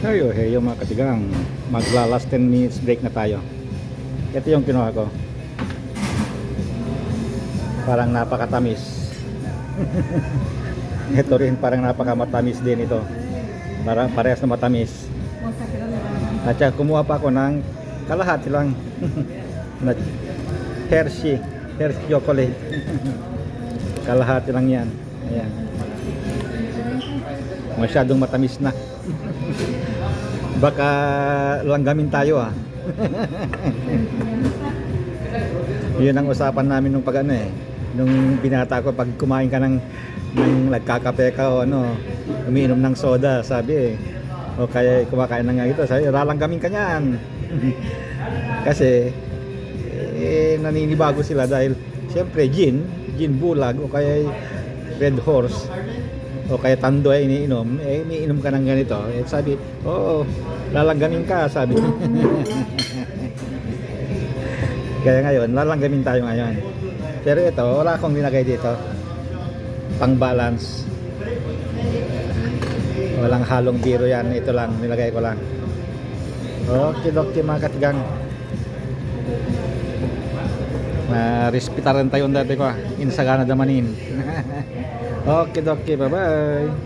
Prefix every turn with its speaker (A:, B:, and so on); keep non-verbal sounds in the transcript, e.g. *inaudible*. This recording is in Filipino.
A: Ay, oh, hey, yung mga katigang, magla last 10 minutes break na tayo. Ito yung kinuha ko. Parang napakatamis. *laughs* ito rin parang napakamatamis din ito. Para parehas na matamis. At saka kumuha pa ako ng kalahati lang. *laughs* na Hershey. Hershey chocolate. *laughs* kalahati lang yan. Ayan. Masyadong matamis na. Baka langgamin tayo ah. *laughs* Yun ang usapan namin nung pag ano eh. Nung binata ko pag kumain ka ng, ng nagkakape ka o ano, umiinom ng soda, sabi eh. O kaya kumakain na nga ito, sabi, lalanggamin ka niyan. *laughs* Kasi eh, naninibago sila dahil siyempre gin, gin bulag o kaya red horse o kaya tando ay iniinom, eh iniinom ka ng ganito. Eh, sabi, oo, lalanggamin ka, sabi. *laughs* kaya ngayon, lalanggamin tayo ngayon. Pero ito, wala akong linagay dito. Pang balance. Walang halong biro yan. Ito lang, nilagay ko lang. Okay, okay mga katigang. Ma-respetaran tayo dati ko ah. Insagana damanin. *laughs* okay, okay, bye-bye.